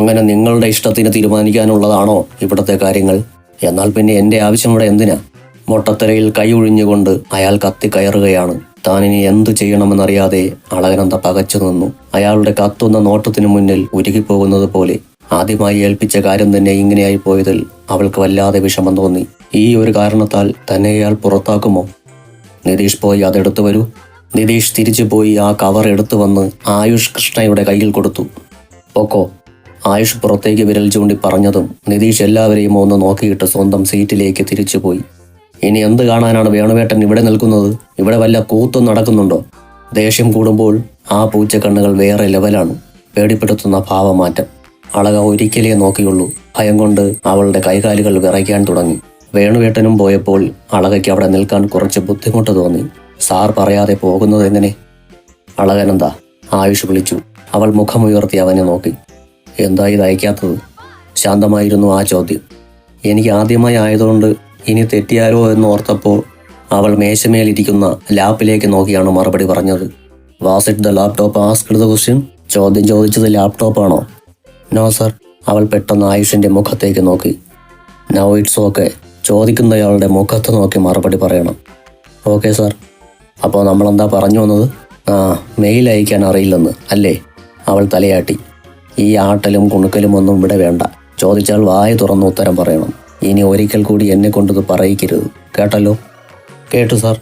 അങ്ങനെ നിങ്ങളുടെ ഇഷ്ടത്തിന് തീരുമാനിക്കാനുള്ളതാണോ ഇവിടുത്തെ കാര്യങ്ങൾ? എന്നാൽ പിന്നെ എന്റെ ആവശ്യം ഇവിടെ എന്തിനാ? മൊട്ടത്തലയിൽ കൈ ഒഴിഞ്ഞുകൊണ്ട് അയാൾ കത്തി കയറുകയാണ്. താനിനി എന്തു ചെയ്യണമെന്നറിയാതെ അളകനന്ദ പകച്ചു നിന്നു. അയാളുടെ കത്തുന്ന നോട്ടത്തിനു മുന്നിൽ ഉരുകിപ്പോകുന്നത് പോലെ ആദ്യമായി ഏൽപ്പിച്ച കാര്യം തന്നെ ഇങ്ങനെയായി പോയതിൽ അവൾക്ക് വല്ലാതെ വിഷമം തോന്നി. ഈ ഒരു കാരണത്താൽ തന്നെ അയാൾ പുറത്താക്കുമോ? നിതീഷ് പോയി അതെടുത്തു വരൂ. നിതീഷ് തിരിച്ചു പോയി ആ കവർ എടുത്തു വന്ന് ആയുഷ് കൃഷ്ണയുടെ കയ്യിൽ കൊടുത്തു. ഓക്കോ ആയുഷ് പുറത്തേക്ക് വിരൽ ചൂണ്ടി പറഞ്ഞതും നിതീഷ് എല്ലാവരെയും ഒന്ന് നോക്കിയിട്ട് സ്വന്തം സീറ്റിലേക്ക് തിരിച്ചുപോയി. ഇനി എന്ത് കാണാനാണ് വേണുവേട്ടൻ ഇവിടെ നിൽക്കുന്നത്? ഇവിടെ വല്ല കൂത്തും നടക്കുന്നുണ്ടോ? ദേഷ്യം കൂടുമ്പോൾ ആ പൂച്ച കണ്ണുകൾ വേറെ ലെവലാണ്. പേടിപ്പെടുത്തുന്ന ഭാവമാറ്റം. അളക ഒരിക്കലേ നോക്കിയുള്ളൂ. ഭയം കൊണ്ട് അവളുടെ കൈകാലുകൾ വിറയ്ക്കാൻ തുടങ്ങി. വേണുവേട്ടനും പോയപ്പോൾ അളകയ്ക്ക് അവിടെ നിൽക്കാൻ കുറച്ച് ബുദ്ധിമുട്ട് തോന്നി. സാർ പറയാതെ പോകുന്നത് എങ്ങനെ? അളകനെന്താ? ആയുഷ് വിളിച്ചു. അവൾ മുഖമുയർത്തി അവനെ നോക്കി. എന്താ ഇത് അയക്കാത്തത് ശാന്തമായിരുന്നു ആ ചോദ്യം. എനിക്ക് ആദ്യമായി ആയതുകൊണ്ട് ഇനി തെറ്റിയാലോ എന്ന് ഓർത്തപ്പോൾ അവൾ മേശമേലിരിക്കുന്ന ലാപ്പിലേക്ക് നോക്കിയാണ് മറുപടി പറഞ്ഞത്. Was it the laptop asked the question ചോദ്യം ചോദിച്ചത് ലാപ്ടോപ്പാണോ നോ സർ അവൾ പെട്ടെന്ന് ആയുഷിന്റെ മുഖത്തേക്ക് നോക്കി. നൗ ഇറ്റ്സ് ഓക്കെ ചോദിക്കുന്നയാളുടെ മുഖത്ത് നോക്കി മറുപടി പറയണം. ഓക്കെ സർ അപ്പോൾ നമ്മളെന്താ പറഞ്ഞു വന്നത്? ആ മെയിൽ അയക്കാൻ അറിയില്ലെന്ന് അല്ലേ? അവൾ തലയാട്ടി. ഈ ആട്ടലും കുണുക്കലും ഒന്നും ഇവിടെ വേണ്ട. ചോദിച്ചാൽ വായ തുറന്ന് ഉത്തരം പറയണം. ഇനി ഒരിക്കൽ കൂടി എന്നെ കൊണ്ടത് പറയിക്കരുത്. കേട്ടല്ലോ? കേട്ടു സാർ.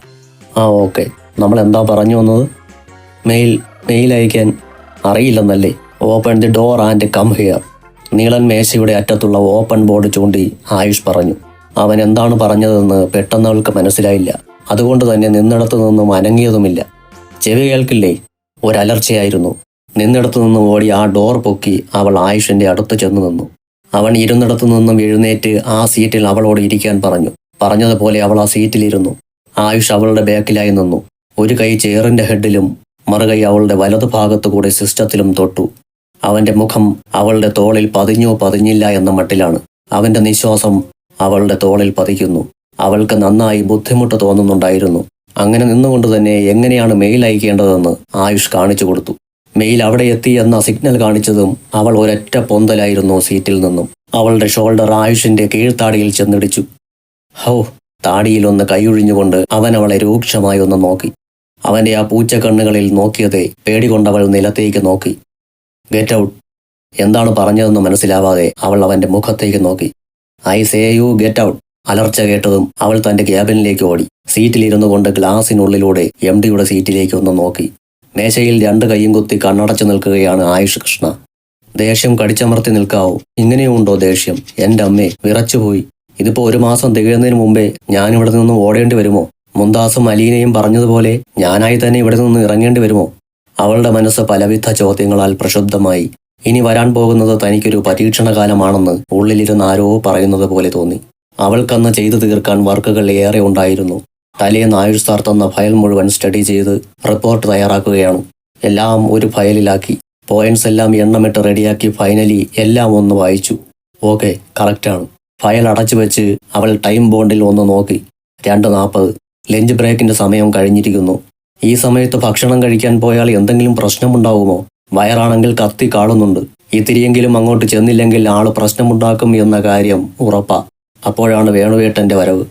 ആ ഓക്കെ. നമ്മൾ എന്താ പറഞ്ഞു വന്നത്? മെയിൽ മെയിൽ അയക്കാൻ അറിയില്ലെന്നല്ലേ? Open the door and come here നീളൻ മേശയുടെ അറ്റത്തുള്ള ഓപ്പൺ ബോർഡ് ചൂണ്ടി ആയുഷ് പറഞ്ഞു. അവൻ എന്താണ് പറഞ്ഞതെന്ന് പെട്ടെന്ന് അവൾക്ക് മനസ്സിലായില്ല. അതുകൊണ്ട് തന്നെ നിന്നിടത്തു നിന്നും അനങ്ങിയതുമില്ല. ചെവി കേൾക്കില്ലേ? ഒരലർച്ചയായിരുന്നു. നിന്നിടത്തു നിന്നും ഓടി ആ ഡോർ പൊക്കി അവൾ ആയുഷിന്റെ അടുത്ത് ചെന്നു നിന്നു. അവൻ ഇരുന്നിടത്തു നിന്നും എഴുന്നേറ്റ് ആ സീറ്റിൽ അവളോട് ഇരിക്കാൻ പറഞ്ഞു. പറഞ്ഞതുപോലെ അവൾ ആ സീറ്റിലിരുന്നു ആയുഷ് അവളുടെ ബാക്കിലായി നിന്നു. ഒരു കൈ ചെയറിന്റെ ഹെഡിലും മറുകൈ അവളുടെ വലതുഭാഗത്തു കൂടെ സിസ്റ്റത്തിലും തൊട്ടു. അവന്റെ മുഖം അവളുടെ തോളിൽ പതിഞ്ഞോ പതിഞ്ഞില്ല എന്ന മട്ടിലാണ്. അവന്റെ നിശ്വാസം അവളുടെ തോളിൽ പതിക്കുന്നു. അവൾക്ക് നന്നായി ബുദ്ധിമുട്ട് തോന്നുന്നുണ്ടായിരുന്നു. അങ്ങനെ നിന്നുകൊണ്ട് തന്നെ എങ്ങനെയാണ് മെയിൽ അയക്കേണ്ടതെന്ന് ആയുഷ് കാണിച്ചു കൊടുത്തു. മെയിൽ അവിടെ എത്തി എന്ന സിഗ്നൽ കാണിച്ചതും അവൾ ഒരൊറ്റ പൊന്തലായിരുന്നു സീറ്റിൽ നിന്നും. അവളുടെ ഷോൾഡർ ആയുഷിന്റെ കീഴ്ത്താടിയിൽ ചെന്നിടിച്ചു. ഹോ താടിയിലൊന്ന് കൈയൊഴിഞ്ഞുകൊണ്ട് അവൻ അവളെ രൂക്ഷമായി ഒന്ന് നോക്കി. അവന്റെ ആ പൂച്ച കണ്ണുകളിൽ നോക്കിയതേ പേടികൊണ്ടവൾ നിലത്തേക്ക് നോക്കി. ഗെറ്റ് ഔട്ട് എന്താണ് പറഞ്ഞതെന്ന് മനസ്സിലാവാതെ അവൾ അവന്റെ മുഖത്തേക്ക് നോക്കി. I say you get out അലർച്ച കേട്ടതും അവൾ തന്റെ ക്യാബിനിലേക്ക് ഓടി. സീറ്റിലിരുന്നു കൊണ്ട് ഗ്ലാസിനുള്ളിലൂടെ എം ഡിയുടെ സീറ്റിലേക്ക് ഒന്ന് നോക്കി. മേശയിൽ രണ്ട് കൈയും കുത്തി കണ്ണടച്ചു നിൽക്കുകയാണ് ആയുഷ് കൃഷ്ണ. ദേഷ്യം കടിച്ചമർത്തി നിൽക്കാവോ. ഇങ്ങനെയുണ്ടോ ദേഷ്യം? എന്റെ അമ്മേ വിറച്ചുപോയി. ഇതിപ്പോ ഒരു മാസം തികയുന്നതിന് മുമ്പേ ഞാൻ ഇവിടെ നിന്ന് ഓടേണ്ടി വരുമോ? മുന്താസും അലീനയും പറഞ്ഞതുപോലെ ഞാനായി തന്നെ ഇവിടെ നിന്ന് ഇറങ്ങേണ്ടി വരുമോ? അവളുടെ മനസ്സ് പലവിധ ചോദ്യങ്ങളാൽ പ്രക്ഷുബ്ധമായി. ഇനി വരാൻ പോകുന്നത് തനിക്കൊരു പരീക്ഷണകാലമാണെന്ന് ഉള്ളിലിരുന്ന് ആരോ പറയുന്നത് പോലെ തോന്നി. അവൾക്കന്ന് ചെയ്തു തീർക്കാൻ വർക്കുകൾ ഏറെ ഉണ്ടായിരുന്നു. തലേന്ന് ആയുഷ് സാർ തന്ന ഫയൽ മുഴുവൻ സ്റ്റഡി ചെയ്ത് റിപ്പോർട്ട് തയ്യാറാക്കുകയാണ്. എല്ലാം ഒരു ഫയലിലാക്കി പോയിന്റ്സ് എല്ലാം എണ്ണമിട്ട് റെഡിയാക്കി ഫൈനലി എല്ലാം ഒന്ന് വായിച്ചു. ഓക്കെ കറക്റ്റാണ് ഫയൽ അടച്ചു വെച്ച് അവൾ ടൈം ബോണ്ടിൽ ഒന്ന് നോക്കി. രണ്ട് നാൽപ്പത് ലഞ്ച് ബ്രേക്കിന്റെ സമയം കഴിഞ്ഞിരിക്കുന്നു. ഈ സമയത്ത് ഭക്ഷണം കഴിക്കാൻ പോയാൽ എന്തെങ്കിലും പ്രശ്നമുണ്ടാവുമോ? വയറാണെങ്കിൽ കത്തി കാളുന്നുണ്ട്. ഇത്തിരിയെങ്കിലും അങ്ങോട്ട് ചെന്നില്ലെങ്കിൽ ആൾ പ്രശ്നമുണ്ടാക്കും എന്ന കാര്യം ഉറപ്പാ. അപ്പോഴാണ് വേണുവേട്ടന്റെ വരവ്.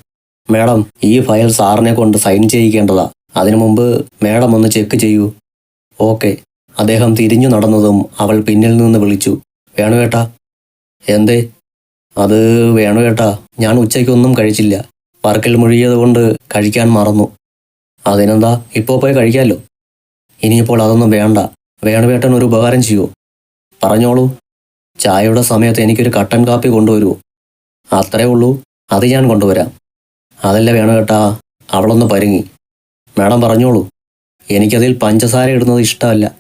മേഡം ഈ ഫയൽ സാറിനെ കൊണ്ട് സൈൻ ചെയ്യിക്കേണ്ടതാ. അതിനു മുമ്പ് മേഡം ഒന്ന് ചെക്ക് ചെയ്യൂ. ഓക്കെ. അദ്ദേഹം തിരിഞ്ഞു നടന്നതും അവൾ പിന്നിൽ നിന്ന് വിളിച്ചു. വേണുവേട്ടാ. എന്തേ? അത് വേണുവേട്ടാ ഞാൻ ഉച്ചയ്ക്കൊന്നും കഴിച്ചില്ല. വർക്കിൽ മുഴുകിയത് കൊണ്ട് കഴിക്കാൻ മറന്നു. അതിനെന്താ ഇപ്പോൾ പോയി കഴിക്കാമല്ലോ ഇനിയിപ്പോൾ അതൊന്നും വേണ്ട. വേണുവേട്ടൻ ഒരു ഉപകാരം ചെയ്യൂ? പറഞ്ഞോളൂ. ചായയുടെ സമയത്ത് എനിക്കൊരു കട്ടൻ കാപ്പി കൊണ്ടുവരുമോ അത്രേ ഉള്ളൂ. അത് ഞാൻ കൊണ്ടുവരാം. അതല്ല വേണുവേട്ടാ അവളൊന്ന് പരുങ്ങി. മാഡം പറഞ്ഞോളൂ. എനിക്കതിൽ പഞ്ചസാര ഇടുന്നത് ഇഷ്ടമല്ല.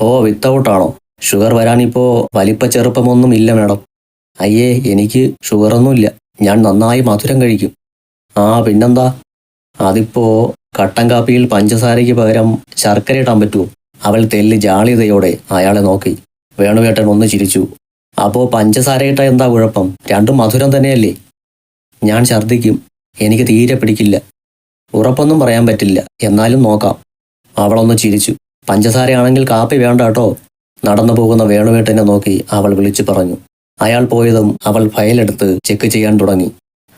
ഓ വിത്തൗട്ടാണോ ഷുഗർ വരാനിപ്പോൾ വലിപ്പ ചെറുപ്പമൊന്നും ഇല്ല മാഡം. അയ്യേ എനിക്ക് ഷുഗറൊന്നുമില്ല. ഞാൻ നന്നായി മധുരം കഴിക്കും. ആ പിന്നെന്താ? അതിപ്പോ കട്ടൻ കാപ്പിയിൽ പഞ്ചസാരയ്ക്ക് പകരം ശർക്കര ഇടാൻ പറ്റുമോ? അവൾ തെല്ല് ജാളിതയോടെ അയാളെ നോക്കി. വേണുവേട്ടൻ ഒന്ന് ചിരിച്ചു. അപ്പോ പഞ്ചസാര ഇട്ട എന്താ കുഴപ്പം? രണ്ടും മധുരം തന്നെയല്ലേ? ഞാൻ ഛർദ്ദിക്കും. എനിക്ക് തീരെ പിടിക്കില്ല. ഉറപ്പൊന്നും പറയാൻ പറ്റില്ല. എന്നാലും നോക്കാം. അവളൊന്ന് ചിരിച്ചു. പഞ്ചസാരയാണെങ്കിൽ കാപ്പി വേണ്ട കേട്ടോ. നടന്നു പോകുന്ന വേണുവേട്ടനെ നോക്കി അവൾ വിളിച്ചു പറഞ്ഞു. അയാൾ പോയതും അവൾ ഫയലെടുത്ത് ചെക്ക് ചെയ്യാൻ തുടങ്ങി.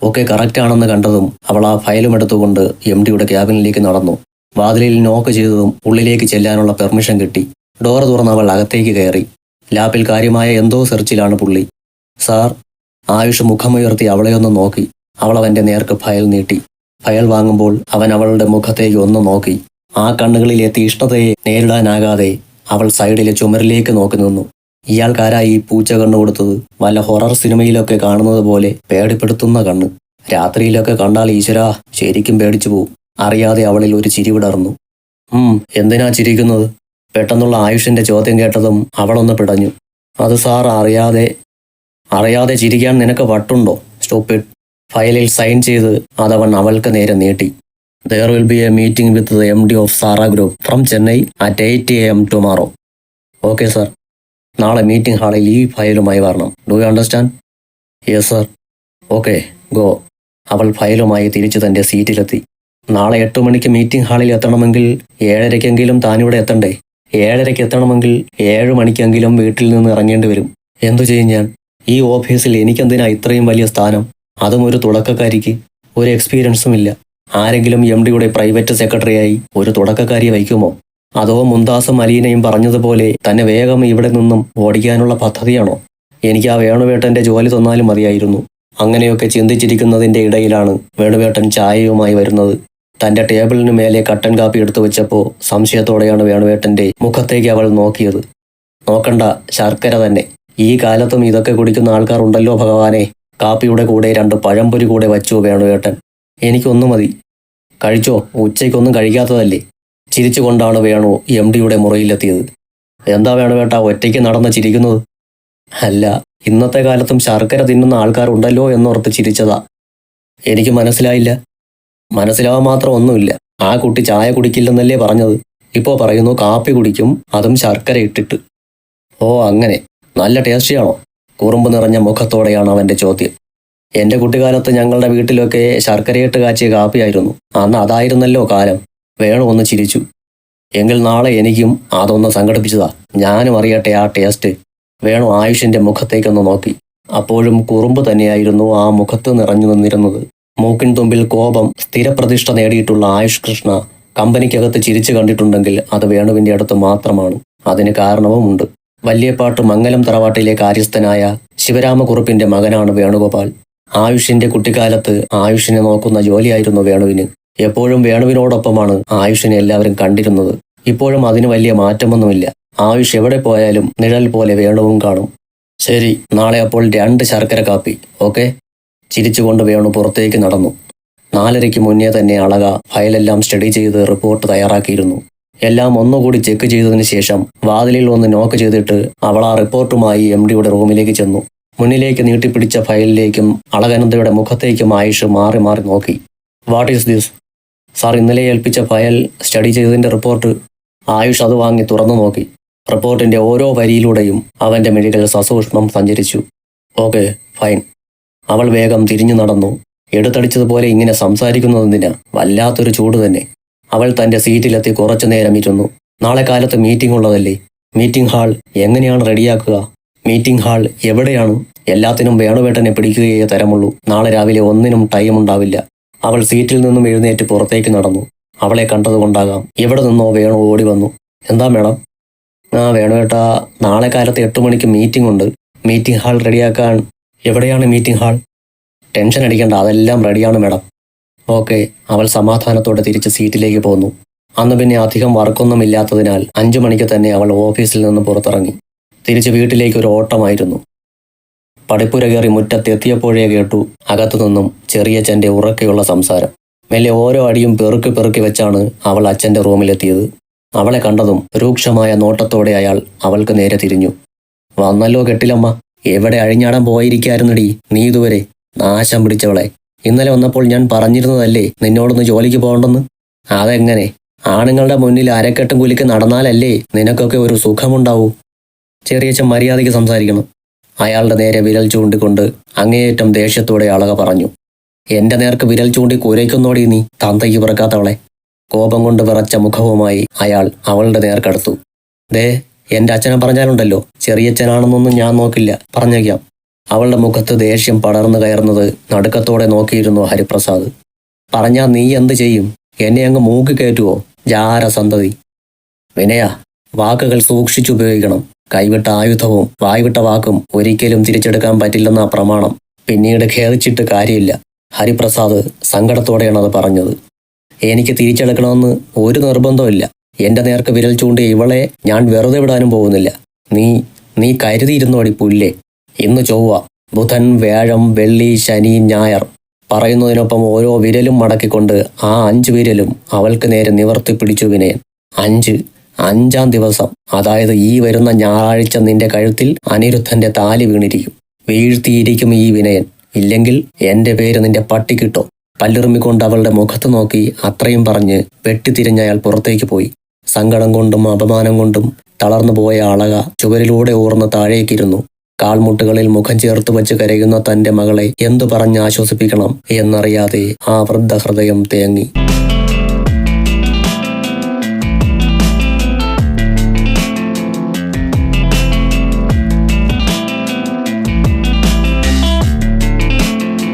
ഒക്കെ കറക്റ്റ് ആണെന്ന് കണ്ടതും അവൾ ആ ഫയലും എടുത്തുകൊണ്ട് എം ഡിയുടെ ക്യാബിനിലേക്ക് നടന്നു. വാതിലിൽ നോക്ക് ചെയ്തതും ഉള്ളിലേക്ക് ചെല്ലാനുള്ള പെർമിഷൻ കിട്ടി. ഡോർ തുറന്ന് അവൾ അകത്തേക്ക് കയറി. ലാപ്പിൽ കാര്യമായ എന്തോ സെർച്ചിലാണ് പുള്ളി. സാർ ആയുഷ് മുഖമുയർത്തി അവളെയൊന്ന് നോക്കി. അവൾ അവന്റെ നേർക്ക് ഫയൽ നീട്ടി. ഫയൽ വാങ്ങുമ്പോൾ അവൻ അവളുടെ മുഖത്തേക്ക് ഒന്ന് നോക്കി. ആ കണ്ണുകളിലെ തീഷ്ണതയെ നേരിടാനാകാതെ അവൾ സൈഡിലെ ചുമരിലേക്ക് നോക്കി നിന്നു. ഇയാൾക്കാരായി ഈ പൂച്ച കണ്ണു കൊടുത്തത് വല്ല ഹൊറർ സിനിമയിലൊക്കെ കാണുന്നത് പോലെ പേടിപ്പെടുത്തുന്ന കണ്ണ്. രാത്രിയിലൊക്കെ കണ്ടാൽ ഈശ്വരാ ശരിക്കും പേടിച്ചു പോവും. അറിയാതെ അവളിൽ ഒരു ചിരി വിടർന്നു. ഉം എന്തിനാ ചിരിക്കുന്നത്? പെട്ടെന്നുള്ള ആയുഷിന്റെ ചോദ്യം കേട്ടതും അവളൊന്ന് പിടഞ്ഞു. അത് സാർ അറിയാതെ അറിയാതെ ചിരിക്കാൻ നിനക്ക് വട്ടുണ്ടോ? സ്റ്റോപ്പിഡ്. ഫയലിൽ സൈൻ ചെയ്ത് അതവൻ അവൾക്ക് നേരെ നീട്ടി. There will be a meeting with the M D of Zara group from Chennai at eight A M tomorrow okay sir നാളെ മീറ്റിംഗ് ഹാളിൽ ഈ ഫയലുമായി വരണം. Do you understand yes sir okay go അവൾ ഫയലുമായി തിരിച്ചു തന്റെ സീറ്റിലെത്തി. നാളെ എട്ട് മണിക്ക് മീറ്റിംഗ് ഹാളിൽ എത്തണമെങ്കിൽ ഏഴരയ്ക്കെങ്കിലും താനിവിടെ എത്തണ്ടേ? ഏഴരയ്ക്ക് എത്തണമെങ്കിൽ ഏഴ് മണിക്കെങ്കിലും വീട്ടിൽ നിന്ന് ഇറങ്ങേണ്ടി വരും. എന്തു ചെയ്യും ഞാൻ? ഈ ഓഫീസിൽ എനിക്കെന്തിനാ ഇത്രയും വലിയ സ്ഥാനം? അതും ഒരു തുടക്കക്കാരിക്ക് ഒരു എക്സ്പീരിയൻസും ഇല്ല. ആരെങ്കിലും എം ഡിയുടെ പ്രൈവറ്റ് സെക്രട്ടറിയായി ഒരു തുടക്കക്കാരിയെ വയ്ക്കുമോ? അതോ മുന്താസും അലീനയും പറഞ്ഞതുപോലെ തന്നെ വേഗം ഇവിടെ നിന്നും ഓടിക്കാനുള്ള പദ്ധതിയാണോ? എനിക്ക് ആ വേണുവേട്ടന്റെ ജോലി തന്നാലും മതിയായിരുന്നു. അങ്ങനെയൊക്കെ ചിന്തിച്ചിരിക്കുന്നതിന്റെ ഇടയിലാണ് വേണുവേട്ടൻ ചായയുമായി വരുന്നത്. തന്റെ ടേബിളിന് മേലെ കട്ടൻ കാപ്പി എടുത്തു വെച്ചപ്പോ സംശയത്തോടെയാണ് വേണുവേട്ടന്റെ മുഖത്തേക്ക് അവൾ നോക്കിയത്. നോക്കണ്ട ശർക്കര തന്നെ. ഈ കാലത്തും ഇതൊക്കെ കുടിക്കുന്ന ആൾക്കാർ ഉണ്ടല്ലോ ഭഗവാനെ. കാപ്പിയുടെ കൂടെ രണ്ട് പഴംപൊരി കൂടെ വച്ചു വേണുവേട്ടൻ എനിക്കൊന്നു മതി. കഴിച്ചോ? ഉച്ചയ്ക്കൊന്നും കഴിക്കാത്തതല്ലേ? ചിരിച്ചുകൊണ്ടാണ് വേണു എം ഡിയുടെ മുറിയിലെത്തിയത്. എന്താ വേണുവേട്ട ഒറ്റയ്ക്ക് നടന്ന് ചിരിക്കുന്നത്? അല്ല ഇന്നത്തെ കാലത്തും ശർക്കര തിന്നുന്ന ആൾക്കാരുണ്ടല്ലോ എന്നോർത്ത് ചിരിച്ചതാ. എനിക്ക് മനസ്സിലായില്ല. മനസ്സിലാവാൻ മാത്രം ഒന്നുമില്ല. ആ കുട്ടി ചായ കുടിക്കില്ലെന്നല്ലേ പറഞ്ഞത്. ഇപ്പോ പറയുന്നു കാപ്പി കുടിക്കും അതും ശർക്കര ഇട്ടിട്ട്. ഓ അങ്ങനെ. നല്ല ടേസ്റ്റിയാണോ കുറുമ്പ് നിറഞ്ഞ മുഖത്തോടെയാണ് അവന്റെ ചോദ്യം. എന്റെ കുട്ടിക്കാലത്ത് ഞങ്ങളുടെ വീട്ടിലൊക്കെ ശർക്കരയിട്ട് കാച്ചിയ കാപ്പിയായിരുന്നു. അന്ന് അതായിരുന്നല്ലോ കാലം. വേണു ഒന്ന് ചിരിച്ചു. എങ്കിൽ നാളെ എനിക്കും അതൊന്ന് സംഘടിപ്പിച്ചതാ. ഞാനും അറിയട്ടെ ആ ടേസ്റ്റ് വേണു ആയുഷിന്റെ മുഖത്തേക്കൊന്ന് നോക്കി. അപ്പോഴും കുറുമ്പ് തന്നെയായിരുന്നു ആ മുഖത്ത് നിറഞ്ഞു നിന്നിരുന്നത്. മൂക്കിൻ തുമ്പിൽ കോപം സ്ഥിരപ്രതിഷ്ഠ നേടിയിട്ടുള്ള ആയുഷ് കൃഷ്ണ കമ്പനിക്കകത്ത് ചിരിച്ചു കണ്ടിട്ടുണ്ടെങ്കിൽ അത് വേണുവിന്റെ അടുത്ത് മാത്രമാണ്. അതിന് കാരണവുമുണ്ട്. വല്യപ്പാട്ട് മംഗലം തറവാട്ടിലെ കാര്യസ്ഥനായ ശിവരാമകുറുപ്പിന്റെ മകനാണ് വേണുഗോപാൽ. ആയുഷിന്റെ കുട്ടിക്കാലത്ത് ആയുഷിനെ നോക്കുന്ന ജോലിയായിരുന്നു വേണുവിന്. എപ്പോഴും വേണുവിനോടൊപ്പമാണ് ആയുഷിനെ എല്ലാവരും കണ്ടിരുന്നത്. ഇപ്പോഴും അതിന് വലിയ മാറ്റമൊന്നുമില്ല. ആയുഷ് എവിടെ പോയാലും നിഴൽ പോലെ വേണുവും കാണും. ശരി നാളെ അപ്പോൾ രണ്ട് ശർക്കര കാപ്പി ഓക്കെ? ചിരിച്ചുകൊണ്ട് വേണു പുറത്തേക്ക് നടന്നു. നാലരയ്ക്ക് മുന്നേ തന്നെ അളക ഫയലെല്ലാം സ്റ്റഡി ചെയ്ത് റിപ്പോർട്ട് തയ്യാറാക്കിയിരുന്നു. എല്ലാം ഒന്നുകൂടി ചെക്ക് ചെയ്തതിന് ശേഷം വാതിലിൽ ഒന്ന് നോക്ക് ചെയ്തിട്ട് അവൾ ആ റിപ്പോർട്ടുമായി എം ഡിയുടെ റൂമിലേക്ക് ചെന്നു. മുന്നിലേക്ക് നീട്ടിപ്പിടിച്ച ഫയലിലേക്കും അളകനന്ദയുടെ മുഖത്തേക്കും ആയുഷ് മാറി മാറി നോക്കി. വാട്ട് ഈസ് ദിസ് സാർ ഇന്നലെ ഏൽപ്പിച്ച ഫയൽ സ്റ്റഡി ചെയ്തതിന്റെ റിപ്പോർട്ട് ആയുഷ് അത് വാങ്ങി തുറന്നു നോക്കി. റിപ്പോർട്ടിന്റെ ഓരോ വരിയിലൂടെയും അവന്റെ മിഴികൾ സസൂക്ഷ്മം സഞ്ചരിച്ചു. ഓക്കെ ഫൈൻ അവൾ വേഗം തിരിഞ്ഞു നടന്നു. എടുത്തടിച്ചതുപോലെ ഇങ്ങനെ സംസാരിക്കുന്നതെന്തിനാ? വല്ലാത്തൊരു ചൂട് തന്നെ. അവൾ തന്റെ സീറ്റിലെത്തി കുറച്ചു നേരം ഇരുന്നു നാളെ കാലത്ത് മീറ്റിംഗ് ഉള്ളതല്ലേ? മീറ്റിംഗ് ഹാൾ എങ്ങനെയാണ് റെഡിയാക്കുക മീറ്റിംഗ് ഹാൾ എവിടെയാണ്? എല്ലാത്തിനും വേണുവേട്ടനെ പിടിക്കുകയേ തരമുള്ളൂ. നാളെ രാവിലെ ഒന്നിനും ടൈം ഉണ്ടാവില്ല. അവൾ സീറ്റിൽ നിന്നും എഴുന്നേറ്റ് പുറത്തേക്ക് നടന്നു. അവളെ കണ്ടതുകൊണ്ടാകാം. എവിടെ നിന്നോ വേണു ഓടി വന്നു. എന്താ മേഡം? ആ വേണുവേട്ടാ നാളെ കാലത്ത് എട്ട് മണിക്ക് മീറ്റിംഗ് ഉണ്ട്. മീറ്റിംഗ് ഹാൾ റെഡിയാക്കാൻ എവിടെയാണ് മീറ്റിംഗ് ഹാൾ ടെൻഷൻ അടിക്കേണ്ട അതെല്ലാം റെഡിയാണ് മേഡം. ഓക്കെ അവൾ സമാധാനത്തോടെ തിരിച്ച് സീറ്റിലേക്ക് പോന്നു. അന്ന് പിന്നെ അധികം വർക്കൊന്നും ഇല്ലാത്തതിനാൽ അഞ്ചു മണിക്ക് തന്നെ അവൾ ഓഫീസിൽ നിന്ന് പുറത്തിറങ്ങി. തിരിച്ച് വീട്ടിലേക്ക് ഒരു ഓട്ടമായിരുന്നു. പടിപ്പുര കയറി മുറ്റത്തെത്തിയപ്പോഴേ കേട്ടു അകത്തുനിന്നും ചെറിയച്ഛന്റെ ഉറക്കെയുള്ള സംസാരം. മെല്ലെ ഓരോ അടിയും പെറുക്കി പെറുക്കി വെച്ചാണ് അവൾ അച്ഛന്റെ റൂമിലെത്തിയത്. അവളെ കണ്ടതും രൂക്ഷമായ നോട്ടത്തോടെ അയാൾ അവൾക്ക് നേരെ തിരിഞ്ഞു. വന്നല്ലോ കെട്ടിലമ്മ എവിടെ അഴിഞ്ഞാടാൻ പോയിരിക്കായിരുന്നടി നീ ഇതുവരെ? നാശം പിടിച്ചവളെ ഇന്നലെ വന്നപ്പോൾ ഞാൻ പറഞ്ഞിരുന്നതല്ലേ നിന്നോടൊന്ന് ജോലിക്ക് പോകണ്ടെന്ന്? അതെങ്ങനെ? ആണുങ്ങളുടെ മുന്നിൽ അരക്കെട്ടും കുലിക്ക് നടന്നാലല്ലേ നിനക്കൊക്കെ ഒരു സുഖമുണ്ടാവൂ? ചെറിയച്ഛൻ മര്യാദയ്ക്ക് സംസാരിക്കണം. അയാളുടെ നേരെ വിരൽ ചൂണ്ടിക്കൊണ്ട് അങ്ങേയറ്റം ദേഷ്യത്തോടെ അളക പറഞ്ഞു. എന്റെ നേർക്ക് വിരൽ ചൂണ്ടി കുരയ്ക്കുന്നോടി നീ തന്തയ്ക്ക് പിറക്കാത്തവളെ? കോപം കൊണ്ട് വിറച്ച മുഖവുമായി അയാൾ അവളുടെ നേർക്കടുത്തു. ദേ എന്റെ അച്ഛനെ പറഞ്ഞാലുണ്ടല്ലോ ചെറിയച്ഛനാണെന്നൊന്നും ഞാൻ നോക്കില്ല. പറഞ്ഞേക്കാം. അവളുടെ മുഖത്ത് ദേഷ്യം പടർന്നു കയറുന്നത് നടുക്കത്തോടെ നോക്കിയിരുന്നു ഹരിപ്രസാദ്. പറഞ്ഞാ നീ എന്ത് ചെയ്യും? എന്നെ അങ്ങ് മൂക്ക് കയറ്റുവോ? ജാര സന്തതി. വിനയ വാക്കുകൾ സൂക്ഷിച്ചുപയോഗിക്കണം കൈവിട്ട ആയുധവും വായ്വിട്ട വാക്കും ഒരിക്കലും തിരിച്ചെടുക്കാൻ പറ്റില്ലെന്ന പ്രമാണം. പിന്നീട് ഖേദിച്ചിട്ട് കാര്യമില്ല. ഹരിപ്രസാദ് സങ്കടത്തോടെയാണ് അത് പറഞ്ഞത്. എനിക്ക് തിരിച്ചെടുക്കണമെന്ന് ഒരു നിർബന്ധമില്ല എന്റെ നേർക്ക് വിരൽ ചൂണ്ടി ഇവളെ ഞാൻ വെറുതെ വിടാനും പോകുന്നില്ല. നീ നീ കരുതിയിരുന്നോടി പുല്ലേ? ഇന്ന് ചൊവ്വ ബുധൻ വ്യാഴം വെള്ളി ശനി ഞായർ. പറയുന്നതിനൊപ്പം ഓരോ വിരലും മടക്കിക്കൊണ്ട് ആ അഞ്ച് വിരലും അവൾക്ക് നേരെ നിവർത്തി പിടിച്ചു വിനയൻ അഞ്ച് അഞ്ചാം ദിവസം അതായത് ഈ വരുന്ന ഞായറാഴ്ച നിന്റെ കഴുത്തിൽ അനിരുദ്ധന്റെ താലി വീണിരിക്കും. വീഴ്ത്തിയിരിക്കും ഈ വിനയൻ. ഇല്ലെങ്കിൽ എന്റെ പേര് നിന്റെ പട്ടിക്കിട്ടോ പല്ലുറുമ്മിക്കൊണ്ട് അവളുടെ മുഖത്ത് നോക്കി അത്രയും പറഞ്ഞ് വെട്ടിത്തിരിഞ്ഞ് അയാൾ പുറത്തേക്ക് പോയി. സങ്കടം കൊണ്ടും അപമാനം കൊണ്ടും തളർന്നു പോയ അളക ചുവരിലൂടെ ഊർന്ന് താഴേക്കിരുന്നു. കാൽമുട്ടുകളിൽ മുഖം ചേർത്ത് വെച്ച് കരയുന്ന തന്റെ മകളെ എന്തു പറഞ്ഞ് ആശ്വസിപ്പിക്കണം എന്നറിയാതെ ആ വൃദ്ധ ഹൃദയം തേങ്ങി.